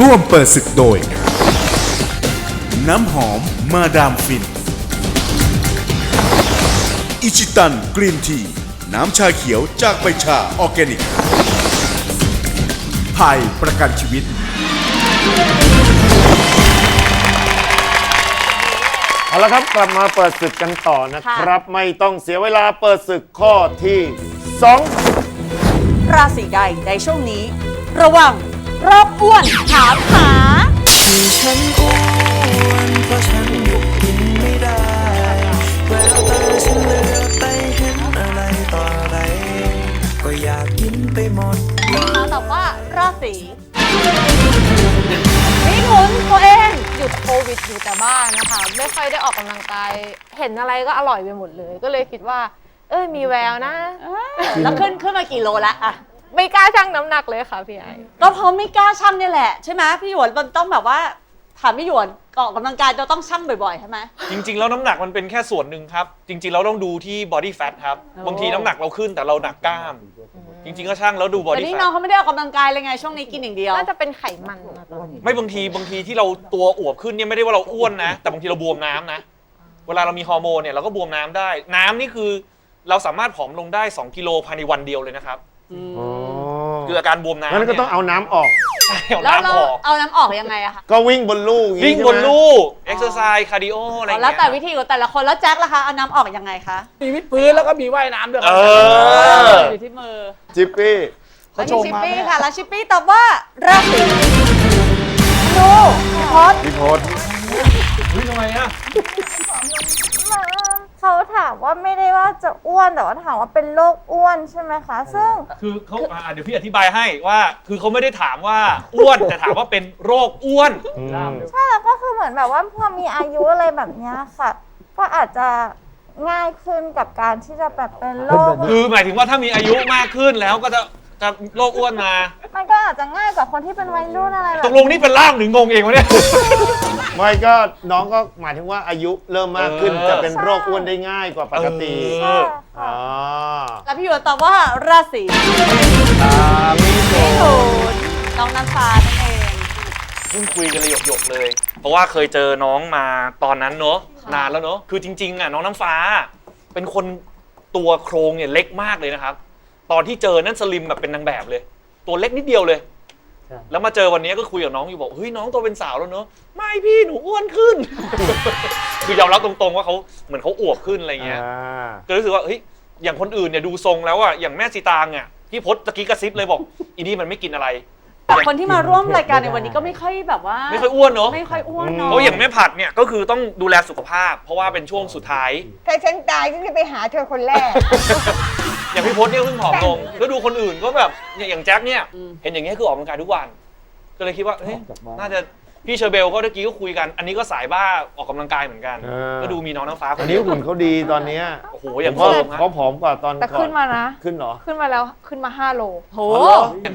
ร่วมเปิดศึกโดย น้ำหอมมาดามฟิน อิชิตันกรีนที น้ำชาเขียวจากใบชาออร์แกนิกไทยประกันชีวิต เอาละครับกลับมาเปิดศึกกันต่อนะครับ ไม่ต้องเสียเวลาเปิดศึกข้อที่สองราศีใดในช่วงนี้ ระวัง โรคอ้วนถามหา ที่ฉันอ้วนเพราะฉันหยุดกินไม่ได้แววตาฉันเหลือไปเห็นอะไรต่ออะไร ก็อยากกินไปหมด มาตอบว่าราศีมิถุนตัวเองหยุดโควิดอยู่แต่บ้านนะคะ ไม่ค่อยได้ออกกำลังกาย เห็นอะไรก็อร่อยไปหมดเลย ก็เลยคิดว่า เอ้ยมีแววนะ แล้วขึ้นขึ้นมากี่โลละอะ ไม่กล้าชั่งน้ำหนักเลยค่ะพี่ไอก็เพราะไม่กล้าชั่งเนี่ยแหละใช่ไหมพี่หยวนมันต้องแบบว่าถามพี่หยวนออกกำลังกายจะต้องชั่งบ่อยๆใช่ไหม จริง ๆ แล้วน้ำหนักมันเป็นแค่ส่วนหนึ่งครับ จริง ๆ เราต้องดูที่ body fat ครับโอ้บางทีน้ำหนักเราขึ้นแต่เราหนักกล้าม จริง ๆ ก็ช่างแล้วดูแต่ body นี่น้อง fat เขาไม่ได้ออกกำลังกายเลยไงช่วงนี้กินอย่างเดียว น่าจะเป็นไขมันมาตอนนี้ไม่บางทีบางทีที่เราตัวอวบขึ้นเนี่ยไม่ได้ว่าเราอ้วนนะ แต่บางทีเราบวมน้ำนะ เวลาเรามีฮอร์โมนเนี่ยเราก็บวมน้ำได้ น้ำนี่คือเราสามารถผอมลงได้ 2 กิโลภายในวันเดียวเลยนะครับอ๋อ คืออาการบวมน้ำงั้นก็ต้องเอาน้ำออกเนี่ยเอาแล้วน้ำเราออกเอาน้ำออกยังไงอะคะก็วิ่งบนลู่อย่างวิ่งใช่บไหมนลู่เอ็กซ์ไซส์คาร์ดิโออะไรอย่างแล้วเงี้ยแต่วิธีของแต่ละคนแล้วแจ็คล่ะคะเอาน้ำออกยังไงคะมีวิดพื้นแล้วก็มีว่ายน้ำด้วยคเอรับ อ อยู่ที่มือจิปปี้แล้วนี่ชิปปี้ค่ะแล้วชิปปี้ตอบว่าราศีดูพี่พศพี่พศเฮ้ยทำไมอะ เขาถามว่าไม่ได้ว่าจะอ้วนแต่ว่าถามว่าเป็นโรคอ้วนใช่ไหมคะ ซึ่ง คือเขาอ่าเดี๋ยวพี่อธิบายให้ว่าคือเขาไม่ได้ถามว่าอ้วนแต่ถามว่าเป็นโรคอ้วนอืมใช่แล้วก็คือเหมือนแบบว่าพอมีอายุอะไรแบบเนี้ยค่ะ ก็อาจจะง่ายขึ้นกับการที่จะแบบเป็นโรค คือหมายถึงว่าถ้ามีอายุมากขึ้นแล้วก็จะ จะโรคอ้วนมา มันก็อาจจะง่ายกว่าคนที่เป็นวัยรุ่นอะไรแบบตกลงนี่เป็นร่างหรืองงเองวะเนี่ย ไม่ก็น้องก็หมายถึงว่าอายุเริ่มมากขึ้นเออ จะเป็นโรคอ้วนได้ง่ายกว่าปกติเออใช่อ๋ค่ะอแล้วพี่หยวนตอบว่าราศีตามนี่โตมิถุนน้องน้ำฟ้านั่นเอง เพิ่งคุยกันเลยหยกๆเลย เพราะว่าเคยเจอน้องมาตอนนั้นเนอะนานแล้วเนอะคือจริงๆอะน้องน้ำฟ้า เป็นคนตัวโครงเนี่ยเล็กมากเลยนะครับ ตอนที่เจอนั่นสลิมแบบเป็นนางแบบเลย ตัวเล็กนิดเดียวเลยแล้วมาเจอวันนี้ก็คุยกับน้องอยู่บอกเฮ้ยน้องโตเป็นสาวแล้วเนอะไม่พี่หนูอ้วนขึ้น คือยอมรับตรงๆว่าเขาเหมือนเขาอวบขึ้นอะไรเงี้ยอ่าก็รู้สึกว่าเฮ้ยอย่างคนอื่นเนี่ยดูทรงแล้วอะอย่างแม่สีตางอะพี่พศตะกี้กระซิบเลยบอกอีนี่มันไม่กินอะไร แต่คนที่มาร่วมรายการในวันนี้ก็ไม่ค่อยแบบว่าไม่ค่อยอ้วนเนอะไม่ค่อยอ้วนเนาะเพราะอย่างแม่ผัดเนี่ยก็คือต้องดูแลสุขภาพ เพราะว่าเป็นช่วงสุดท้าย ถ้าฉันตายฉันจะไปหาเธอคนแรก อย่างพี่พศเนี่ยเพิ่งผอมลง แล้วดูคนอื่นก็แบบเนี่ยอย่างแจ็คเนี่ยเห็นอย่างเงี้ยคือออกกำลังกายทุกวัน ก็เลยคิดว่าเฮ้ยน่าจะพี่เชอร์เบลก็เมื่อกี้ก็คุยกัน อันนี้ก็สายบ้าออกกำลังกายเหมือนกัน เออ ก็ดูมีน้องน้ำฟ้าคอันนเดีนี้ยวหุ่นเขาดีตอนเนี้ยโอ้โหอย่างเขาเพิ่มฮะเขาผอมกว่าตอนแต่ก่อนขึ้นมานะ ขึ้นเหรอ ขึ้นมาแล้วขึ้นมา 5 โล โห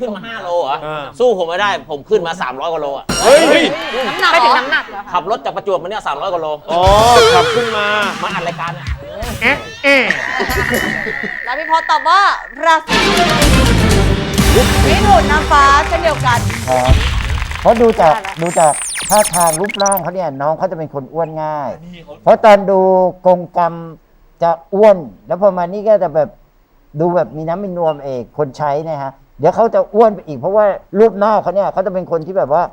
ขึ้นมา 5 โลเหรอ อ่า สู้ผมไม่ได้ ผมขึ้นมา 300กว่าโลอะ เฮ้ยน้ำหนักไม่เหรถึงอน้ำหนักเหรอคะขับรถจากประจวบมาเนี่ย300กว่าโล อ๋อขับขึ้นมา มาอัดรายการเนี่ย เอ๊ะเอ๊ะแล้วพี่พศตอบว่าราศีมิถุนน้ำฟ้าเช่นเดียวกัน ครับเพราะดูจากได้ละดูจากท่าทางรูปร่างเขาเนี่ยน้องเขาจะเป็นคนอ้วนง่ายนี่เขาเพราะตอนดูกรงกรรมจะอ้วน แล้วพอมานี่ก็จะแบบดูแบบมีน้ำมีนวมเอกคนใช้เนะฮะ เดี๋ยวเขาจะอ้วนไปอีก เพราะว่ารูปหน้าเขาเนี่ยเขาจะเป็นคนที่แบบว่า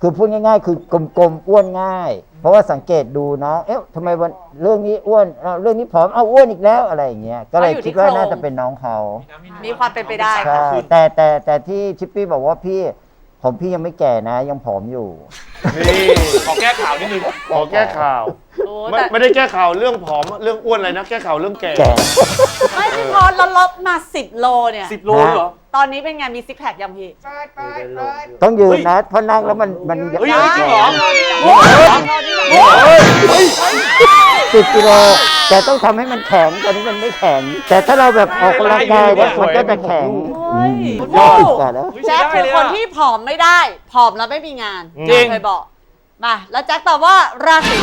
คือพูดง่ายๆ คือกลมๆอ้วนง่าย เพราะว่าสังเกตดูน้องเอ๊ะทำไมวันเรื่องนี้อ้วนอ้าวเรื่องนี้ผอมเอาอ้วนอีกแล้วอะไรอย่างเงี้ยก็เลยเอาอยู่ที่คิดว่าโครงน่าจะเป็นน้องเขามีความเป็นไปได้ใช่แต่แต่แต่ที่ชิปปี้บอกว่าพี่ผมพี่ยังไม่แก่นะ ยังผอมอยู่ นี่ขอแก้ข่าวนิดนึงขอแก้ข่าว โอ้ไม่แต่ไม่ได้แก้ข่าวเรื่องผอมเรื่องอ้วนอะไรนะแก้ข่าวเรื่องแก่แก่ ไม่พี่พศเราลดมา10โลเนี่ย สิบโลเหรอ ตอนนี้เป็นไงมีซิกแพคยังพี่ต้องยืนนะเพราะนั่งแล้วมันมันเฮ้ยเฮ้ยจริงเหรอสิบกิโลแต่ต้องทำให้มันแข็งตอนนี้มันไม่แข็ง แต่ถ้าเราแบบออกกำลังกายเนี่ยมันก็จะแข็งเฮ้ยยอดกว่าแล้วเฮ้ยแจ็คใช้คือได้เลยคนอะที่ผอมไม่ได้ผอมแล้วไม่มีงานจริง เคยบอกมาแล้วแจ็คตอบว่าราศี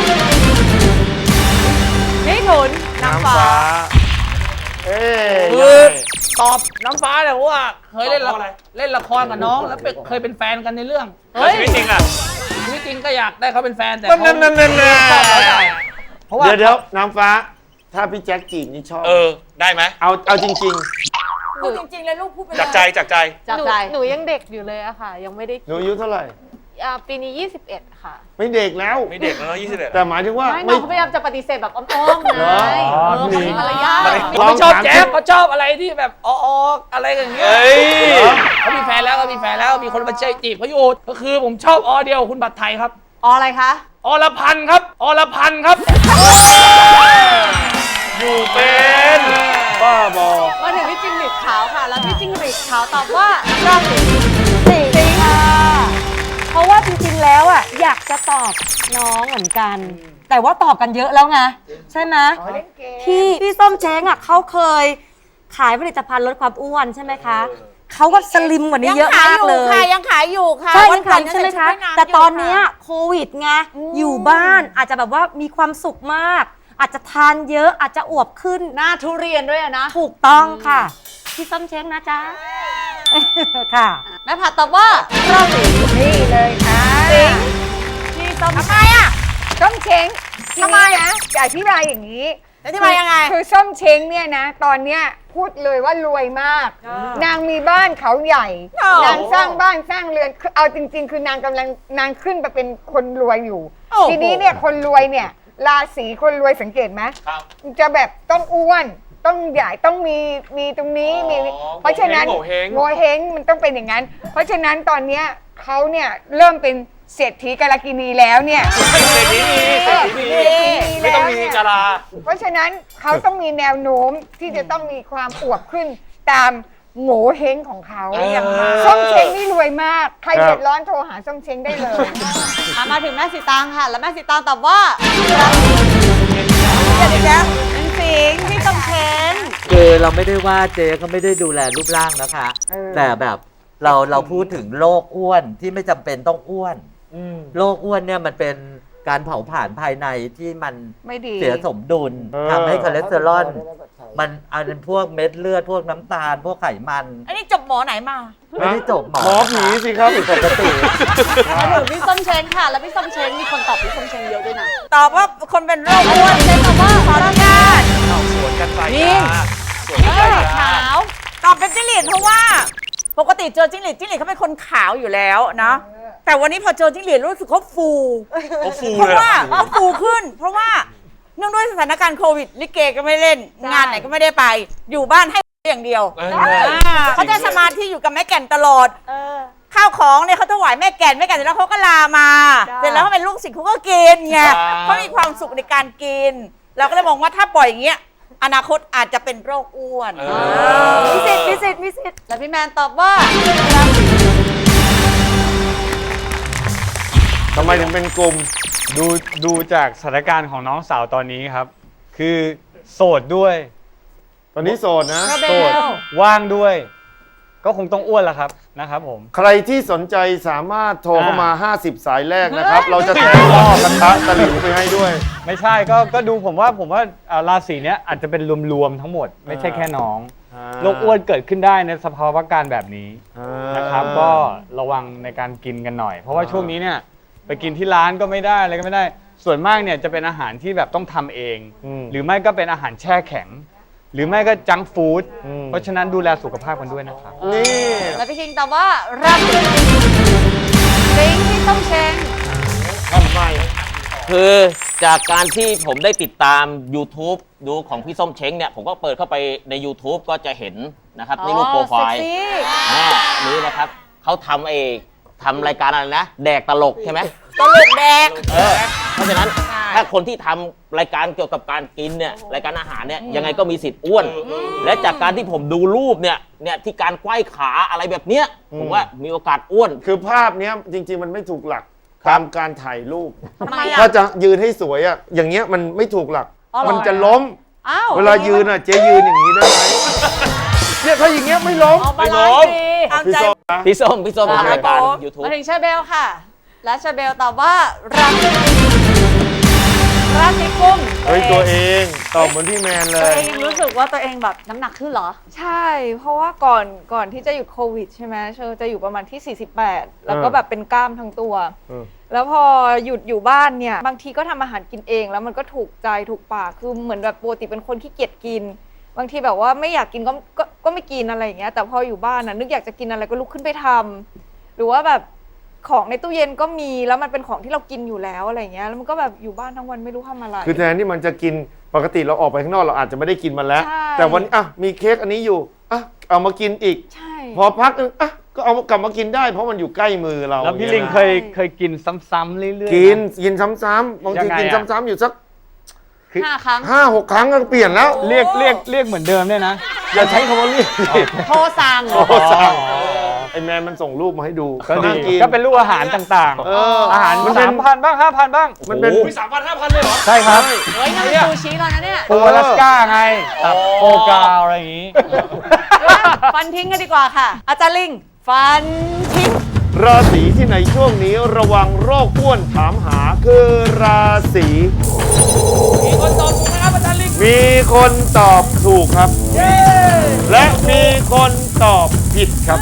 มิถุนนางฟ้า เอ้ยคือตอบน้ำฟ้าเลยเพราะว่าเคยเล่นตละอบเพราะอะไร เล่นละครกับน้องแล้วเป็นเคยเป็นแฟนกันในเรื่องแล้วชีวิตจริงอะชีวิตจริงก็อยากได้เขาเป็นแฟนแต่นั่นเขานั่นนั่นนั่นชอบเราได้เพราะว่าเดี๋ยวเดี๋ยวน้ำฟ้า ถ้าพี่แจ็คจีบนี่ชอบ เออ ได้ไหมเอาเอาจริง พูดจริงๆเลยลูกพูดไปเลยจากใจจากใจจากหนูใจหนูยังเด็กอยู่เลยอะค่ะ ยังไม่ได้ ๆ หนูอายุเท่าไหร่ อ่าปีนี้ 21 ค่ะไม่เด็กแล้ว ไม่เด็กแล้วยี่สิบเอ็ด แต่หมายถึงว่าไม่น้ไม่องเขาพยายามจะปฏิเสธแบบอ้อมๆไงเหรอเออเขามีมารยาทเขาไม่ชอบแจ๊บเขาชอบอะไรที่แบบอ๋อๆอะไรอย่างเงี้ยเฮ้ย เขามีแฟนแล้วเขามีแฟนแล้วมีคนมาจีบเขาอยู่ก็คือผมชอบออเดียวคุณบัตรไทยครับอ๋ออะไรคะ อรพันธ์ครับอรพันธ์ครับอยู่เป็นบ้าบอมาถึงพี่จิงหรีดขาวค่ะ แล้วพี่จิงหรีดขาวตอบว่าราศีสิงห์ค่ะเพ ราะว่าจริงๆแล้วอะอยากจะตอบน้องเหมือนกัน แต่ว่าตอบกันเยอะแล้วไงใช่ไหมพี่พี่ส้มเช้งอะเขาเคย ขายผลิตภัณฑ์ลดความอ้วนใช่ไหมคะเขาก็สลิมกว่านี้เยอะมากเลยยังขายอยู่ค่ะใช่วัยังก่ขายใช่ไหมคะแต่ตอนเนี้ยโควิดไงอยู่บ้านอาจจะแบบว่ามีความสุขมาก อาจจะทานเยอะอาจจะอวบขึ้นหน้าทุเรียนด้วยนะ ถูกต้องค่ะพี่ส้มเช้งนะจ๊ะ ค่ะแม่ผัดตอบว่าราศีนี่เลยค่ะสิงห์พี่ส้มทำไมอะส้มเช้งทำไมนะจะอธิบายอย่างนี้อธิบายยังไง คือส้มเช้งเนี่ยนะ ตอนเนี้ยพูดเลยว่ารวยมาก นางมีบ้านเขาใหญ่ นางสร้างบ้านสร้างเรือนคือเอาจริง ๆ คือนางกำลังนางขึ้นไปเป็นคนรวยอยู่ ทีนี้เนี่ยคนรวยเนี่ยราศีคนรวยสังเกตไหมครับจะแบบต้องอ้วน ต้องใหญ่ต้องมีมีตรงนี้มีอ๋อเพราะฉะนั้นโงเห้งโงเฮงมันต้องเป็นอย่างนั้น เพราะฉะนั้นตอนเนี้ยเขาเนี่ยเริ่มเป็นเศรษฐีกาลกินีแล้วเนี่ย เศรษฐีนีเศรษฐีนีไม่ต้องมีกาลา เพราะฉะนั้นเขาต้องมีแนวโน้มที่จะต้องมีความอวบขึ้นตามโง่เฮงของเขาเออ ส้มเช้งนี่รวยมาก ใครเดือดร้อนโทรหาส้มเช้งได้เลย อะมาถึงแม่สีตางค่ะ แล้วแม่สีตางตอบว่าราศีเดี๋ยวอีกแล้ว ช้งคือเราไม่ได้ว่าเจ๊เขาไม่ได้ดูแลรูปร่างนะคะ เออ แต่แบบเราเราพูดถึงโรคอ้วนที่ไม่จำเป็นต้องอ้วนโรคอ้วนเนี่ยมันเป็นการเผาผลาญภายในที่มันไม่ดี เสียสมดุลเออ ทำให้คอเลสเตอรอลมันอันเป็นพวกเม็ดเลือดพวกน้ำตาล พวกไขมัน อันนี้จบหมอไหนมาไม่ได้จบหมอหมอผีสิครับปกติมาถึงพี่ส้มเช้งค่ะ แล้วพี่ส้มเช้งมีคนตอบพี่ส้มเช้งเยอะด้วยนะ ตอบว่าคนเป็นโรคอ้วนเช้งตอบว่าขออนุญาต ปกติเจอจิ้งหรีดจิ้งหรีดเขาเป็นคนขาวอยู่แล้วนะแต่วันนี้พอเจอจิ้งหรีดรู้สึกเขาฟู เขาฟูเพราะเลยว่าอะเขาฟูขึ้น เพราะว่าเนื่องด้วยสถานการณ์โควิดลิเกก็ไม่เล่นงานไหนก็ไม่ได้ไป อยู่บ้านให้อย่างเดียวเอออ่าเขาจะสมาธิอยู่กับแม่แก่นตลอด เออ ข้าวของเนี่ยเขาถวายแม่แก่นแม่แก่นเสร็จแล้วเขาก็ลามาจ้าเสร็จแล้วเขาเป็นลูกศิษย์เขาก็กินไงเขามีความสุขในการกิน เราก็เลยมองว่าถ้าปล่อยอย่างเงี้ย อนาคตอาจจะเป็นโรคอ้วนเออมีสิทธิ์มีสิทธิ์มีสิทธิ์แล้วพี่แมนตอบว่าราศีทำไมถึงเป็นกลุ่มดูดูจากสถานการณ์ของน้องสาวตอนนี้ครับ คือโสดด้วย ตอนนี้โสดนะกระเบโสดลว่างด้วย ก็คงต้องอ้วนแล้วครับนะครับผม ใครที่สนใจสามารถโทรเข้ามา 50 สายแรกนะครับ เราจะแถมหม้อกระทะตะหลิวไปให้ด้วย ไม่ใช่ก็ก็ดูผมว่าผมว่าอ่าราศีเนี้ยอาจจะเป็นรวมๆทั้งหมด ไม่ใช่แค่น้องอ่า โรคอ้วนเกิดขึ้นได้ในสภาวะการแบบนี้อ่านะครับ ก็ระวังในการกินกันหน่อย เพราะว่าช่วงนี้เนี่ยไปกินที่ร้านก็ไม่ได้อะไรก็ไม่ได้ ส่วนมากเนี่ยจะเป็นอาหารที่แบบต้องทำเอง อืม หรือไม่ก็เป็นอาหารแช่แข็ง หรือไม่ก็จังก์ฟู้ดอืมเพราะฉะนั้นดูแลสุขภาพกันด้วยนะครับ นี่แล้วพี่คิงตอบว่าราศีสิงห์พี่ส้มเช้งทำไมคือจากการที่ผมได้ติดตาม YouTube ดูของพี่ส้มเช้งเนี่ย ผมก็เปิดเข้าไปใน YouTube ก็จะเห็นนะครับนี่รูปโปรไฟล์เซ็กซี่อ่านี่นะครับเขาทำเองทำรายการอะไรนะ แดกตลกใช่ไหม ตลกแดก เออเพราะฉะนั้นถ้าคนที่ทำรายการเกี่ยวกับการกินเนี่ยรายการอาหารเนี่ยยังไงก็มีสิทธิ์อ้วน และจากการที่ผมดูรูปเนี่ยเนี่ยที่การไขว้ขาอะไรแบบเนี้ยผมว่ามีโอกาสอ้วน คือภาพเนี้ยจริง ๆ มันไม่ถูกหลักตามการถ่ายรูป ทำไมอะ ถ้าจะยืนให้สวยอะอย่างเงี้ยมันไม่ถูกหลัก อ๋อเหรอ มันจะล้ม อ้าวเวลายืนอะเจ๊ยืนอย่างนี้ได้ไหมเนี่ยถ้าอย่างเงี้ยไม่ล้ม เอาบาลานซ์ดีตามพี่ใจ ส้มนะ พี่ส้มพี่ส้มครับทำรายการผม YouTube มาถึงเชอเบลค่ะ และเชอเบลตอบว่าราศีราศีกุมเฮ้ยตัวเองตอบเหมือนพี่แมนเลตัวย เองยังรู้สึกว่าตัวเองแบบน้ำหนักขึ้นเหรอ ใช่ เพราะว่าก่อนก่อนที่จะหยุดโควิดใช่ไหมเชอจะอยู่ประมาณที่ 48 แล้วก็แบบเป็นกล้ามทั้งตัวเออแล้วพอหยุดอยู่บ้านเนี่ย บางทีก็ทำอาหารกินเอง แล้วมันก็ถูกใจถูกปากคือเหมือนแบบปกติเป็นคนที่เกียจกิน บางทีแบบว่าไม่อยากกินก็ก็ก็ไม่กินอะไรอย่างเงี้ยแต่พออยู่บ้านน่ะนึกอยากจะกินอะไรก็ลุกขึ้นไปทำหรือว่าแบบ ของในตู้เย็นก็มีแล้วมันเป็นของที่เรากินอยู่แล้วอะไรอย่างเงี้ยแล้วมันก็แบบอยู่บ้านทั้งวันไม่รู้ทำอะไร คือแทนที่มันจะกินปกติเราออกไปข้างนอกเราอาจจะไม่ได้กินมันแล้ว ใช่ แต่วันนี้อะมีเค้กอันนี้อยู่อะเอามากินอีก ใช่ พอพักนึงอะก็เอากลับมากินได้ เพราะมันอยู่ใกล้มือเราแล้วพี่ลิงเคยเคยกินซ้ำๆเรื่อยๆไหมกินกินซ้ำๆบางยัทีงไงกินอะซ้ำๆอยู่สักห้าครั้ง ห้าหกครั้งก็เปลี่ยนแล้วเรียกเรียกเรียกเหมือนเดิมเนี่ยนะ อย่าใช้คำว่าเรียกดิ โทรสั่งโอ้สั่ง ไอแมนมันส่งรูปมาให้ดูก็ดีน่ากินก็เป็นลูกอาหารต่างเออๆ อาหารมันเป็นสามพันบ้างห้าพันบ้าง มันเป็นสามพันห้าพันเลยเหรอ ใช่ครับเฮ้ยนั่นมันซูชิแล้วนะเนี่ยปูอลาสก้าไงตับโฟกาวอะไรอย่างนี้ ฟันทิ้งกันดีกว่าค่ะ อาจารย์ลิง ฟันทิ้ง ราศีที่ในช่วงนี้ระวังโรคอ้วนถามหาคือราศีมีคนตอบถูกนะครับอาจารย์ลิงมีคนตอบถูกครับ และมีคนตอบ ผิดครับ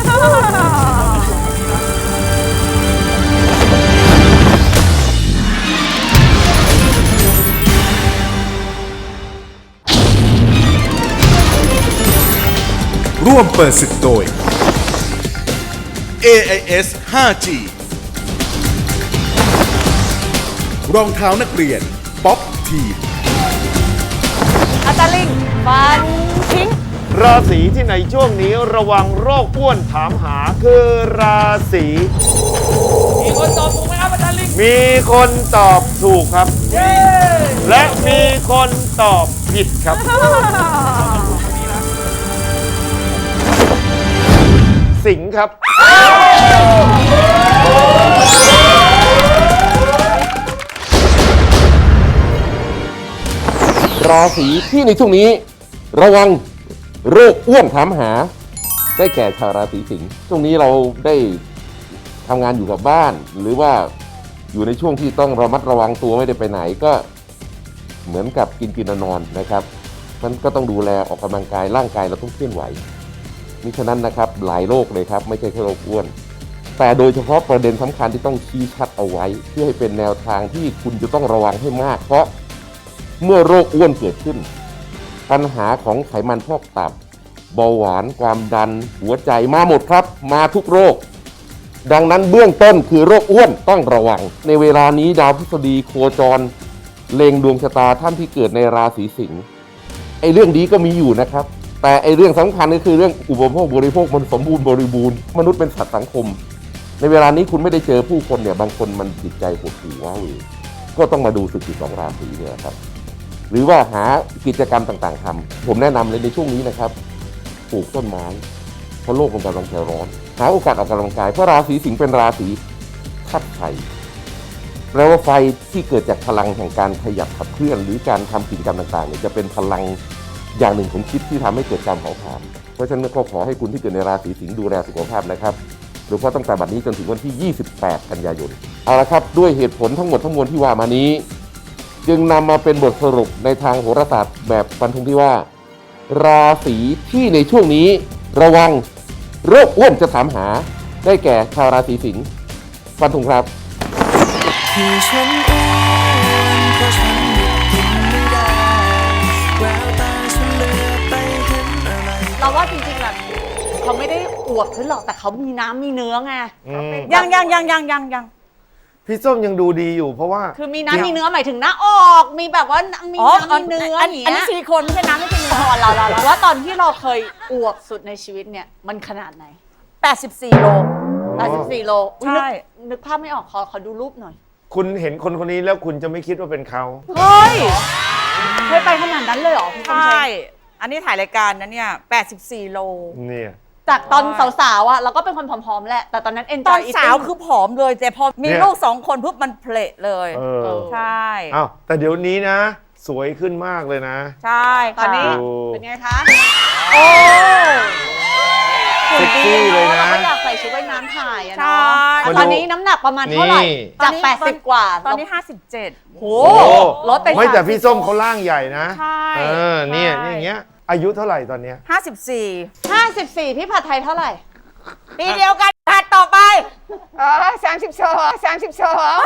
ร่วมเปิดศึกโดย AIS 5G รองเท้านักเรียน ป๊อปทีมอาจารย์ลิงฟันทิ้ง ราศีที่ในช่วงนี้ระวังโรคอ้วนถามหาคือราศีมีคนตอบถูกไหมครับอาจารย์ลิงมีคนตอบถูกครับและมีคนตอบผิดครับ สิงห์ครับ ราศีที่ในช่วงนี้ ระวัง โรคอ้วนถามหา ได้แก่ชาวราศีสิงห์ช่วงนี้เราได้ทำงานอยู่กับบ้าน หรือว่าอยู่ในช่วงที่ต้องระมัดระวังตัวไม่ได้ไปไหนก็เหมือนกับกินกินนอนนะครับมันก็ต้องดูแลออกกำลังกายร่างกายเราต้องเคลื่อนไหวมิฉะนั้นนะครับหลายโรคเลยครับ ไม่ใช่แค่โรคอ้วน แต่โดยเฉพาะประเด็นสำคัญที่ต้องชี้ชัดเอาไว้ เพื่อให้เป็นแนวทางที่คุณจะต้องระวังให้มาก เพราะเมื่อโรคอ้วนเกิดขึ้น ปัญหาของไขมันพอกตับเบาหวานความดัน หัวใจมาหมดครับ มาทุกโรค ดังนั้นเบื้องต้นคือโรคอ้วนต้องระวัง ในเวลานี้ดาวพฤษฎีโคจร เล็งดวงชะตาท่านที่เกิดในราศีสิงห์ไอ้เรื่องดีก็มีอยู่นะครับ แต่ไอ้เรื่องสำคัญก็คือเรื่องอุปโภคบริโภคมันสมบูรณ์บริบูรณ์มนุษย์เป็นสัตว์สังคม ในเวลานี้คุณไม่ได้เจอผู้คนเนี่ยบางคนมันจิตใจหดหู่ว้าเหวก็ต้องมาดูสึกสิบสองราศีเนี่ยครับ หรือว่าหากิจกรรมต่างๆทำผมแนะนำเลยในช่วงนี้นะครับปลูกต้นไม้เพราะโลกมันกำลังจะร้อน หาโอกาสออกกำลังกายเพราะราศีสิงห์เป็นราศีธาตุไฟแปลว่าไฟที่เกิดจากพลังแห่งการขยับขับเคลื่อน หรือการทำกิจกรรมต่างๆเนี่ยจะเป็นพลังอย่างหนึ่งของคิดที่ทำให้เกิดการเผาผลาญเพราะฉะนั้นก็ขอให้คุณที่เกิดในราศีสิงห์ดูแลสุขภาพนะครับโดยเฉพาะตั้งแต่บัดนี้จนถึงวันที่ 28 กันยายน เอาละครับ ด้วยเหตุผลทั้งหมดทั้งมวลที่ว่ามานี้ จึงนำมาเป็นบทสรุปในทางโหราศาสตร์แบบฟันธงที่ว่า ราศีที่ในช่วงนี้ระวังโรคอ้วนจะถามหา ได้แก่ชาวราศีสิงห์ฟันธงครับที่ฉันอ้วนเพราะฉันหยุดกินไม่ได้แววตาฉันเหลือไปเห็นอะไร เราว่าจริงๆแบบเขาไม่ได้อวบขึ้นหรอกแต่เขามีน้ำมีเนื้อไงอืมยังยังยังยังยังยัง พี่ส้มยังดูดีอยู่เพราะว่าคือมีน้ำมีเนื้อหมายถึงหน้าออกมีแบบว่ามีน้ำมีเนื้ออย่างเงี้ยอันนี้ซิลิโคนไม่ใช่น้ำไม่ใช่เนื้ออ๋อเราเราเราว่าตอนที่เราเคยอวบสุดในชีวิตเนี่ยมันขนาดไหน 84 โล 84 โลอุ๊ยนึกใช่นึกภาพไม่ออกขอขอดูรูปหน่อย คุณเห็นคนคนนี้แล้วคุณจะไม่คิดว่าเป็นเขาเฮ้ยเคยไปขนาดนั้นเลยเหรอพี่คำใช่ชัยอันนี้ถ่ายรายการนะเนี่ย 84 โลเนี่ย จากตอนสาวๆอะเราก็เป็นคนผอมๆแหละ แต่ตอนนั้นเอนจตออยนสาวคือผอมเลย แต่พอมีเนี่ย ลูกสองคนปุ๊บมันเพลทเลย เออใช่ อ้าวแต่เดี๋ยวนี้นะ สวยขึ้นมากเลยนะใช่ตอนนี้ ดูเป็นไงคะโอ้เซ็กซี่เลยนะ เราก็อยากใส่ชุดว่ายน้ำถ่ายอะใชเนาะ่มาดูตอนนี้น้ำหนักประมาณเท่าไหร่ นี่ จาก80 กว่าตอนนี้ 57โหโอ้ลดไปไม่แต่30พี่ส้มเขาล่างใหญ่นะ ใช่เออเนี่ยใช่ อย่างเงี้ย อายุเท่าไหร่ตอนเนี้ย 54 54 พี่ผัดไทยเท่าไหร่ ปีเดียวกันผัด ต่อไป อ๋อสามสิบสองสามสิบสอง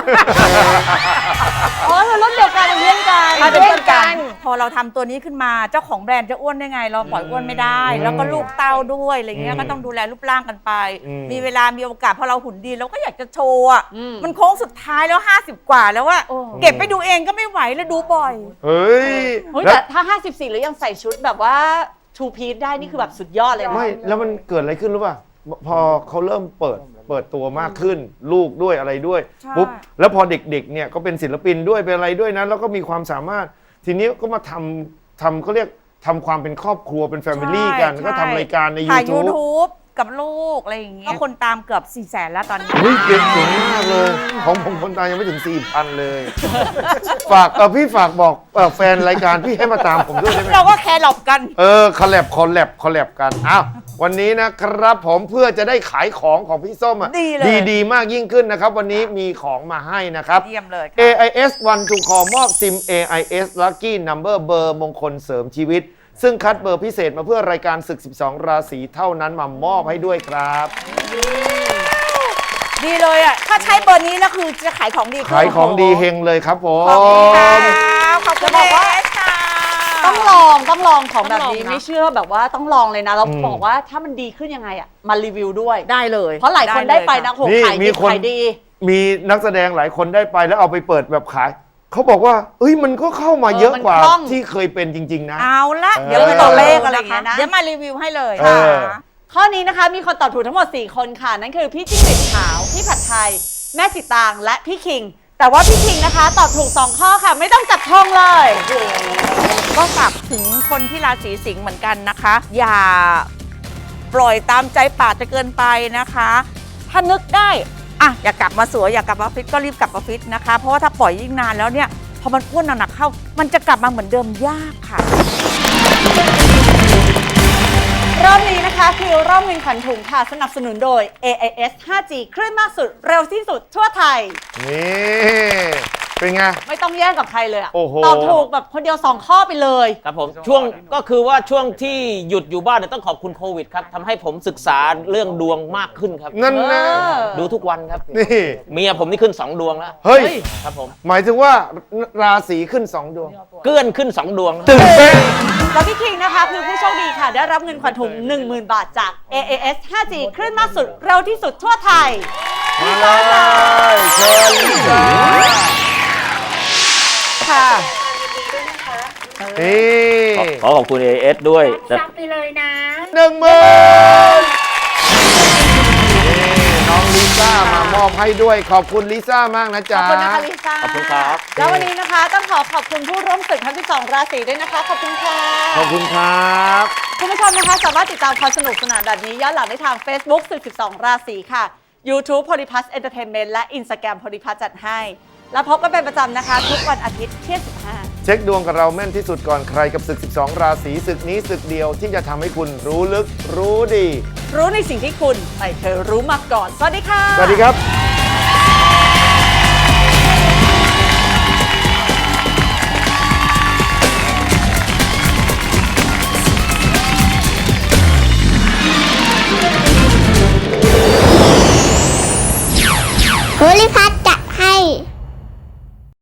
อ๋อเรารุ่นเดียวกันเพื่อนกันมาเป็นเพื่อนกัน พอเราทำตัวนี้ขึ้นมาเจ้าของแบรนด์จะอ้วนได้ไง เราปล่อยอ้วนไม่ได้ แล้วก็ลูกเต้าด้วยอะไรเงี้ยก็ต้องดูแลรูปร่างกันไป อืม มีเวลามีโอกาสพอเราหุ่นดีเราก็อยากจะโชว์อะมันโค้งสุดท้ายแล้ว 50 กว่าแล้วว่าเก็บไปดูเองก็ไม่ไหวแล้วดูบ่อย เฮ้ยเฮ้ยแล้วแต่ถ้า 54แล้วยังใส่ชุดแบบว่าทูพีซได้นี่คือแบบสุดยอดเลยนะ ไม่แล้วมันเกิดอะไรขึ้นรู้ป่ะ พอเขาเริ่มเปิดเปิดตัวมากขึ้น ลูกด้วยอะไรด้วยใช่ ปุ๊บแล้วพอเด็กๆเนี่ยก็เป็นศิลปินด้วยเป็นอะไรด้วยนะแล้วก็มีความสามารถ ทีนี้ก็มาทำทำเขาเรียกทำความเป็นครอบครัวเป็นแฟมิลี่กัน ใช่ก็ทำรายการใน ถ่าย YouTube YouTube กับลูกอะไรอย่างเงี้ยคนตามเกือบ4ี่แสนแล้วตอนนี้ เฮ้ยเก่งเก่งมากเลย ของผมคนตามยังไม่ถึง4,000เลย ฝากเออพี่ฝากบอกเออแฟนรายการพี่ให้มาตามผมด้วยได้ไหมเราก็แคร์หลบกัน เออคอลแลบคอลแลบคอลแลบกันอ้าว วันนี้นะครับผมเพื่อจะได้ขายของของพี่ส้มอะดีเลย ดีดีมากยิ่งขึ้นนะครับ วันนี้มีของมาให้นะครับ เยี่ยมเลยค่ะ AIS One to Call มอบซิม AIS Lucky Number เบอร์มงคลเสริมชีวิต ซึ่งคัดเบอร์พิเศษมาเพื่อรายการศึก 12 ราศีเท่านั้นมามอบให้ด้วยครับ ดีเลยอะ ถ้าใช้เบอร์นี้นะคือจะขายของดีขึ้นขายของดีเฮงเลยครับผมขอบคุณค่ะขอบคุณจะบอกว่าเสค่ะ ต้องลองต้องลองของแบบนี้ต้องลองนะไม่เชื่อแบบว่าต้องลองเลยนะเราอืมบอกว่าถ้ามันดีขึ้นยังไงอะมารีวิวด้วย ได้เลย เพราะหลายคนได้ไปนะโหนี่ขายมีดีคน ขายดี มีนักแสดงหลายคนได้ไปแล้วเอาไปเปิดแบบขาย เขาบอกว่า เอ้ยมันก็เข้ามาเยอะเออมันกว่าคล่อง ที่เคยเป็นจริง ๆ นะ เอาละเออเดี๋ยวมีตัวเลขอะไรอย่างเงี้ยนะ เดี๋ยวมารีวิวให้เลยเออ ค่ะข้อนี้นะคะมีคนตอบถูกทั้งหมด 4 คนค่ะ นั่นคือพี่จิ้งหรีดขาว พี่ผัดไทย แม่สิตาง และพี่คิง แต่ว่าพี่คิงนะคะ ตอบถูก 2 ข้อค่ะ ไม่ต้องจับทองเลย ก็ฝากถึงคนที่ราศีสิงห์เหมือนกันนะคะ อย่าปล่อยตามใจปากจะเกินไปนะคะ ถ้านึกได้อะอยากกลับมาสวยอยากกลับมาฟิตก็รีบกลับมาฟิตนะคะ เพราะว่าถ้าปล่อยยิ่งนานแล้วเนี่ยพอมันอ้วนหนักๆเข้า มันจะกลับมาเหมือนเดิมยากค่ะ รอบนี้นะคะคือรอบเงินขวัญถุงค่ะสนับสนุนโดย AIS 5G คลื่นมากสุดเร็วที่สุดทั่วไทย นี่ เป็นไง ไม่ต้องแย่งกับใครเลยอะโอ้โห ตอบถูกแบบคนเดียว2ข้อไปเลย ครับผมช่วงก็คือว่าช่วงที่หยุดอยู่บ้านเนี่ยต้องขอบคุณโควิดครับทำให้ผมศึกษาเรื่องดวงมากขึ้นครับ นั่นนะดูทุกวันครับนี่ เมียผมนี่ขึ้น 2 ดวงแล้วเฮ้ย ครับผม หมายถึงว่าราศีขึ้นสองดวงเกื้อนขึ้น 2 ดวงตื่นเต้นแล้วพี่คิงนะคะคือผู้โชคดีค่ะ ได้รับเงินขวัญถุง 10,000 บาทจาก AAS 5G คลื่นมากสุด เร็วที่สุดทั่วไทย มาเลยเชิญลิซ่า ค่ะนี่ขอขอบคุณ AS ด้วยแต่ไปเลยนะหนึ่งหมื่นนี่น้องลิซ่ามามอบให้ด้วยขอบคุณลิซ่ามากนะขจ๊ะ อบคุณนะคะลิซ่าขอบคุณครับ แล้ววันนี้นะคะต้องขอขอบคุณผู้ร่วมศึกทั้ง 12 ราศีด้วยนะคะ ขอบคุณค่ะ ขอบคุณครับ คุณผู้ชมนะคะสามารถติดตามความสนุกสนานแบบนี้ย้อนหลังได้ทาง Facebook ศึก12 ราศีค่ะ YouTube p o l y p l u s Entertainment และ Instagram p o l y p l u s จัดให้ แล้วพบกันเป็นประจำนะคะ ทุกวันอาทิตย์เที่ยห้าเช็คดวงกับเราแม่นที่สุดก่อนใครกับศึก 12 ราศีศึกนี้ศึกเดียวที่จะทำให้คุณรู้ลึกรู้ดี รู้ในสิ่งที่คุณไม่เคยรู้มาก่อน สวัสดีค่ะ สวัสดีครับโพลิพา